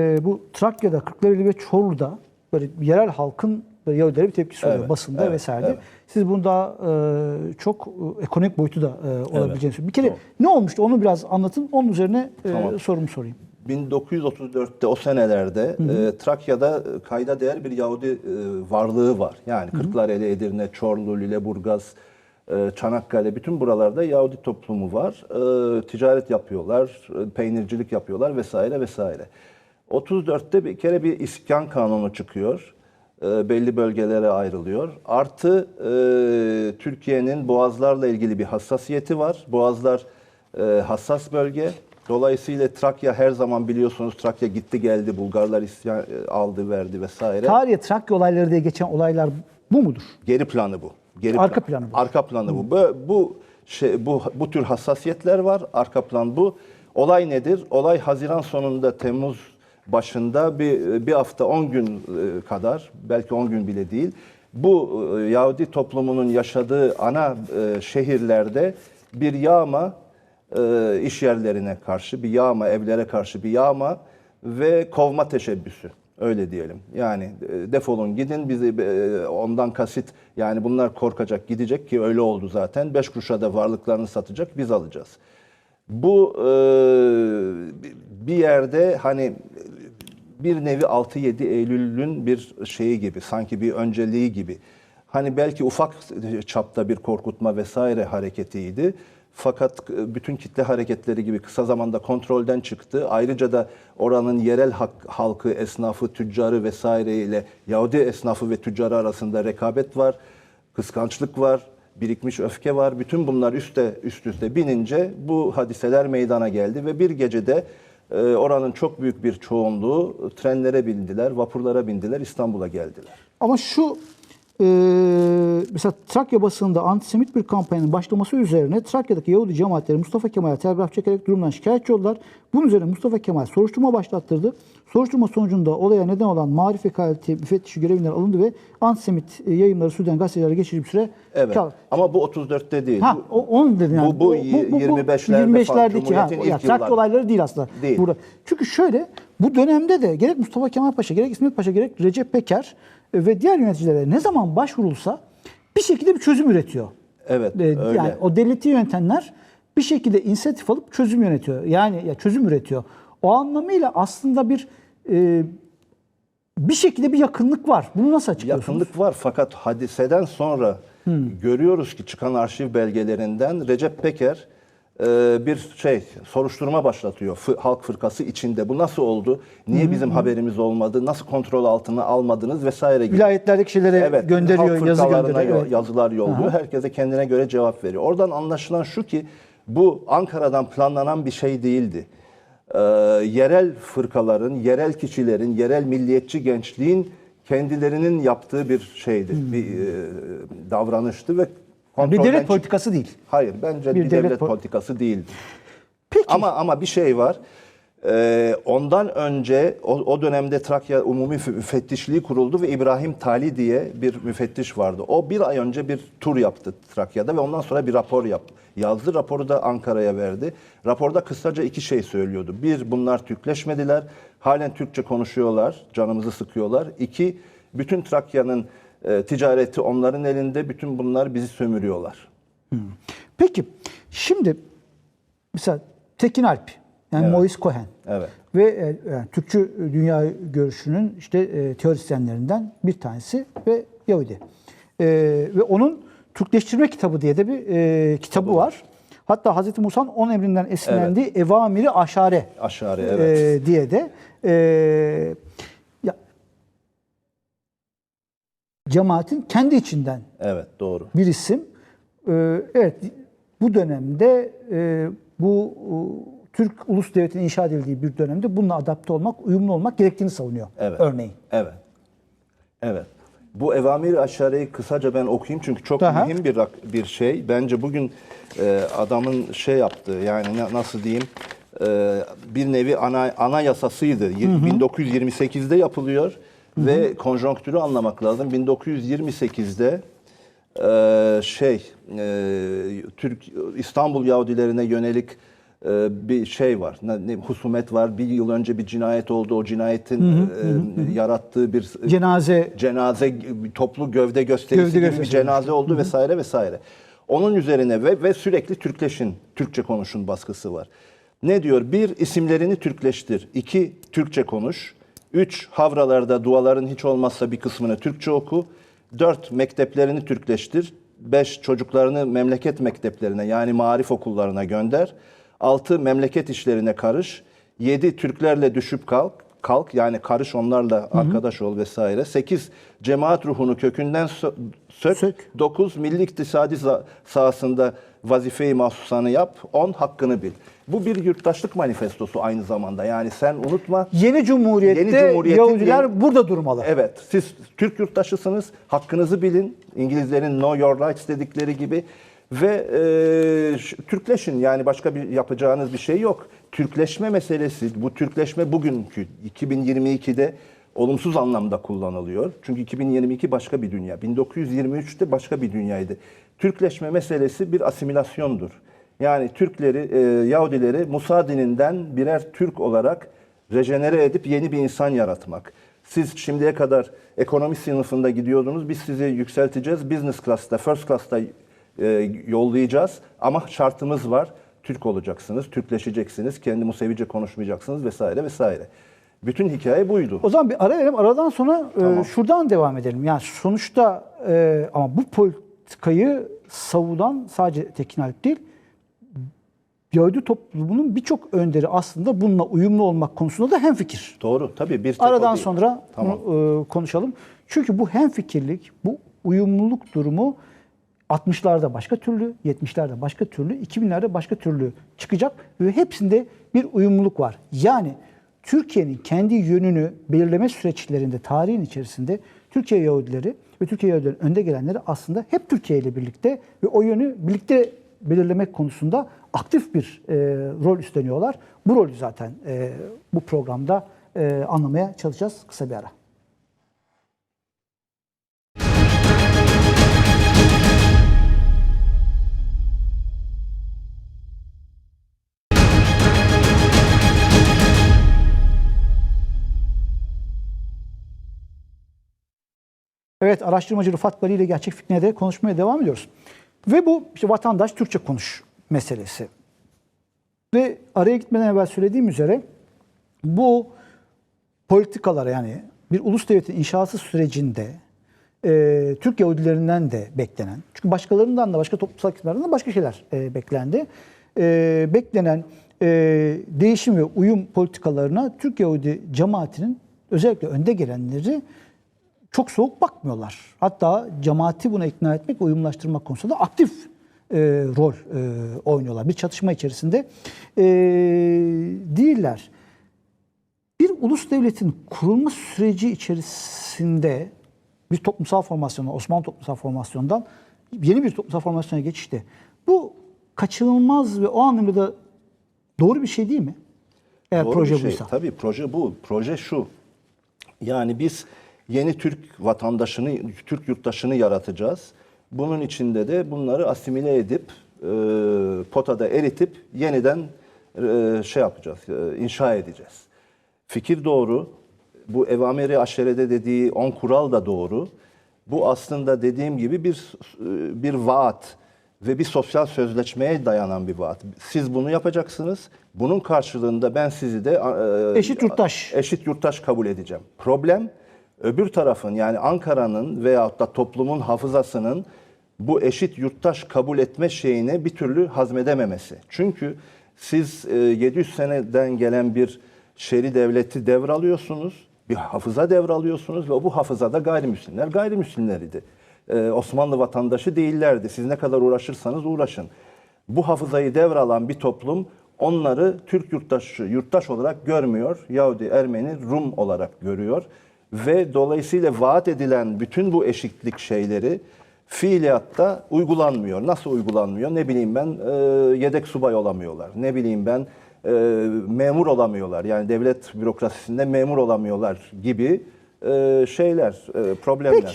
e, bu Trakya'da, Kırklareli ve Çorlu'da böyle yerel halkın böyle Yahudilere bir tepkisi oluyor Evet, basında evet, vesaire. evet. Siz bunda e, çok e, ekonomik boyutu da e, olabileceğini söylüyorsunuz. Bir kere Doğru. ne olmuştu onu biraz anlatın. Onun üzerine e, Tamam. sorumu sorayım. 1934'te o senelerde e, Trakya'da e, kayda değer bir Yahudi e, varlığı var. Yani Kırklareli, Edirne, Çorlu, Lüleburgaz, e, Çanakkale bütün buralarda Yahudi toplumu var. E, ticaret yapıyorlar, e, peynircilik yapıyorlar vesaire vesaire. 34'te bir kere bir iskan kanunu çıkıyor. E, belli bölgelere ayrılıyor. Artı e, Türkiye'nin boğazlarla ilgili bir hassasiyeti var. Boğazlar e, hassas bölge. Dolayısıyla Trakya her zaman biliyorsunuz Trakya gitti geldi Bulgarlar isyan e, aldı verdi vesaire. Tarihe Trakya olayları diye geçen olaylar bu mudur? Geri planı bu. Geri Arka plan- planı bu. Arka planı bu. Bu bu şey bu bu tür hassasiyetler var. Arka plan bu. Olay nedir? Olay Haziran sonunda Temmuz başında bir bir hafta 10 gün e, kadar belki 10 gün bile değil. Bu e, Yahudi toplumunun yaşadığı ana e, şehirlerde bir yağma iş yerlerine karşı bir yağma, evlere karşı bir yağma ve kovma teşebbüsü. Öyle diyelim. Yani defolun gidin bizi ondan kasit yani bunlar korkacak gidecek ki öyle oldu zaten. Beş kuruşa da varlıklarını satacak biz alacağız. Bu e, bir yerde hani bir nevi 6-7 Eylül'ün bir şeyi gibi sanki bir önceliği gibi. Hani belki ufak çapta bir korkutma vesaire hareketiydi. Fakat bütün kitle hareketleri gibi kısa zamanda kontrolden çıktı. Ayrıca da oranın yerel halkı, esnafı, tüccarı vesaire ile Yahudi esnafı ve tüccarı arasında rekabet var, kıskançlık var, birikmiş öfke var. Bütün bunlar üste üst üste binince bu hadiseler meydana geldi ve bir gecede e, oranın çok büyük bir çoğunluğu trenlere bindiler, vapurlara bindiler, İstanbul'a geldiler. Ama şu e, mesela Trakya basında antisemit bir kampanyanın başlaması üzerine Trakya'daki Yahudi cemaatleri Mustafa Kemal'e telgraf çekerek durumdan şikayetçi oldular. Bunun üzerine Mustafa Kemal soruşturma başlattırdı. Soruşturma sonucunda olaya neden olan marif vekaleti müfettişi görevinden alındı ve antisemit e, yayınları sürdüren gazetelere geçici bir süre Evet. kal- Ama bu 34'te değil. Ha, Bu- o, onu dedim yani. Bu- bu 25'lerde falan, 25'lerdeki ha, ya, Trakya olayları değil aslında. Değil. Burada. Çünkü şöyle bu dönemde de gerek Mustafa Kemal Paşa, gerek İsmet Paşa, gerek Recep Peker ve diğer yöneticilere ne zaman başvurulsa bir şekilde bir çözüm üretiyor. Evet, E, öyle. Yani o devleti yönetenler bir şekilde inisiyatif alıp çözüm yönetiyor. Yani ya çözüm üretiyor. O anlamıyla aslında bir e, bir şekilde bir yakınlık var. Bunu nasıl açıklıyorsunuz? Yakınlık var fakat hadiseden sonra görüyoruz ki çıkan arşiv belgelerinden Recep Peker bir şey soruşturma başlatıyor halk fırkası içinde. Bu nasıl oldu? Niye bizim haberimiz olmadı? Nasıl kontrol altına almadınız vesaire gibi. Vilayetlerdeki şeylere Evet, gönderiyor, halk yazı gönderiyor. Evet. yazılar yolluyor. Herkese kendine göre cevap veriyor. Oradan anlaşılan şu ki bu Ankara'dan planlanan bir şey değildi. Ee, yerel fırkaların, yerel kişilerin, yerel milliyetçi gençliğin kendilerinin yaptığı bir şeydi, bir e, davranıştı ve Bir kontrolden devlet çık- politikası değil. Hayır, bence Bir bir, devlet devlet, po- politikası değildi. Peki. Ama ama bir şey var. Ee, ondan önce o, o dönemde Trakya Umumi Müfettişliği kuruldu ve İbrahim Tali diye bir müfettiş vardı. O bir ay önce bir tur yaptı Trakya'da ve ondan sonra bir rapor yaptı. Yazdı raporu da Ankara'ya verdi. Raporda kısaca iki şey söylüyordu. Bir, bunlar Türkleşmediler. Halen Türkçe konuşuyorlar, canımızı sıkıyorlar. İki, bütün Trakya'nın e, ticareti onların elinde. Bütün bunlar bizi sömürüyorlar. Peki şimdi mesela Tekin Alp yani Mois Cohen Evet. ve e, yani Türkçü dünya görüşünün işte e, teorisyenlerinden bir tanesi ve Yahudi. E, ve onun Türkleştirme kitabı diye de bir e, kitabı var. Hatta Hz. Musa'nın 10 emrinden esinlendiği Evamiri Aşare Aşare, e, evet. diye de e, ya, cemaatin kendi içinden Evet, doğru. bir isim. Ee, evet, bu dönemde e, bu e, Türk ulus devletinin inşa edildiği bir dönemde bununla adapte olmak, uyumlu olmak gerektiğini savunuyor. Evet. Örneğin. Evet. Evet. Bu Evamir Aşare'yi kısaca ben okuyayım çünkü çok Aha. mühim bir bir şey. Bence bugün e, adamın şey yaptığı yani na- nasıl diyeyim e, bir nevi ana anayasasıydı. Y- 1928'de yapılıyor ve konjonktürü anlamak lazım. 1928'de e, şey e, Türk İstanbul Yahudilerine yönelik e, bir şey var. Ne, ne- husumet var. Bir yıl önce bir cinayet oldu. O cinayetin e, yarattığı bir Cenaze cenaze toplu gövde gösterisi Gövde gibi bir gösterisi. cenaze oldu vesaire vesaire. Onun üzerine ve ve sürekli Türkleşin, Türkçe konuşun baskısı var. Ne diyor? Bir, isimlerini Türkleştir. İki, Türkçe konuş. Üç, havralarda duaların hiç olmazsa bir kısmını Türkçe oku. Dört, mekteplerini Türkleştir. Beş, çocuklarını memleket mekteplerine yani marif okullarına gönder. Altı, memleket işlerine karış. Yedi, Türklerle düşüp kalk kalk yani karış onlarla arkadaş ol vesaire. 8 cemaat ruhunu kökünden sö- sök. Sök. 9 milli iktisadi sahasında vazifeyi mahsusanı yap. 10 hakkını bil. Bu bir yurttaşlık manifestosu aynı zamanda. Yani sen unutma. yeni cumhuriyette Yeni Cumhuriyet'in Yahudiler yeni- burada durmalı. Evet, siz Türk yurttaşısınız. Hakkınızı bilin. İngilizlerin know your rights dedikleri gibi ve e, Türkleşin yani başka bir yapacağınız bir şey yok. Türkleşme meselesi, bu Türkleşme bugünkü 2022'de olumsuz anlamda kullanılıyor. Çünkü 2022 başka bir dünya. 1923'te başka bir dünyaydı. Türkleşme meselesi bir asimilasyondur. Yani Türkleri, e, Yahudileri Musa dininden birer Türk olarak rejenere edip yeni bir insan yaratmak. Siz şimdiye kadar ekonomi sınıfında gidiyordunuz. Biz sizi yükselteceğiz. Business class'ta, first class'ta e, yollayacağız. Ama şartımız var. Türk olacaksınız, Türkleşeceksiniz, kendi Musevice konuşmayacaksınız vesaire vesaire. Bütün hikaye buydu. O zaman bir ara verelim. Aradan sonra e, şuradan devam edelim. Yani sonuçta e, ama bu politikayı savunan sadece Tekin Alp değil, Yahudi toplumunun birçok önderi aslında bununla uyumlu olmak konusunda da hemfikir. Doğru. Tabii bir Aradan sonra Tamam. bunu, e, konuşalım. Çünkü bu hemfikirlik, bu uyumluluk durumu 60'larda başka türlü, 70'lerde başka türlü, 2000'lerde başka türlü çıkacak ve hepsinde bir uyumluluk var. Yani Türkiye'nin kendi yönünü belirleme süreçlerinde, tarihin içerisinde Türkiye Yahudileri ve Türkiye Yahudilerin önde gelenleri aslında hep Türkiye ile birlikte ve o yönü birlikte belirlemek konusunda aktif bir e, rol üstleniyorlar. Bu rolü zaten e, bu programda e, anlamaya çalışacağız. Kısa bir ara. Evet, araştırmacı Rıfat Bali ile gerçek fikrine de konuşmaya devam ediyoruz. Ve bu işte vatandaş Türkçe konuş meselesi. Ve araya gitmeden evvel söylediğim üzere bu politikalara yani bir ulus devletin inşası sürecinde e, Türk Yahudilerinden de beklenen, çünkü başkalarından da başka toplumsal kesimlerden de başka şeyler e, beklendi. E, beklenen e, değişim ve uyum politikalarına Türk Yahudi cemaatinin özellikle önde gelenleri çok soğuk bakmıyorlar. Hatta cemaati buna ikna etmek, uyumlaştırmak konusunda aktif e, rol e, oynuyorlar. Bir çatışma içerisinde e, değiller. Bir ulus devletin kurulma süreci içerisinde bir toplumsal formasyondan, Osmanlı toplumsal formasyondan yeni bir toplumsal formasyona geçişte. Bu kaçınılmaz ve o anlamda da doğru bir şey değil mi? Eğer Doğru proje şey. buysa. Tabii proje bu. Proje şu. Yani biz yeni Türk vatandaşını, Türk yurttaşını yaratacağız. Bunun içinde de bunları asimile edip, e, potada eritip yeniden e, şey yapacağız, e, inşa edeceğiz. Fikir doğru. Bu evameri aşerede dediği on kural da doğru. Bu aslında dediğim gibi bir e, bir vaat ve bir sosyal sözleşmeye dayanan bir vaat. Siz bunu yapacaksınız. Bunun karşılığında ben sizi de e, Eşit yurttaş. eşit yurttaş kabul edeceğim. Problem öbür tarafın yani Ankara'nın veyahut da toplumun hafızasının bu eşit yurttaş kabul etme şeyini bir türlü hazmedememesi. Çünkü siz e, 700 seneden gelen bir şeri devleti devralıyorsunuz, bir hafıza devralıyorsunuz ve bu hafızada gayrimüslimler gayrimüslimleriydi. E, Osmanlı vatandaşı değillerdi. Siz ne kadar uğraşırsanız uğraşın. Bu hafızayı devralan bir toplum onları Türk yurttaşı, yurttaş olarak görmüyor. Yahudi, Ermeni, Rum olarak görüyor. Ve dolayısıyla vaat edilen bütün bu eşitlik şeyleri fiiliyatta uygulanmıyor. Nasıl uygulanmıyor? Ne bileyim ben e, yedek subay olamıyorlar. Ne bileyim ben e, memur olamıyorlar. Yani devlet bürokrasisinde memur olamıyorlar gibi e, şeyler, problemler. Peki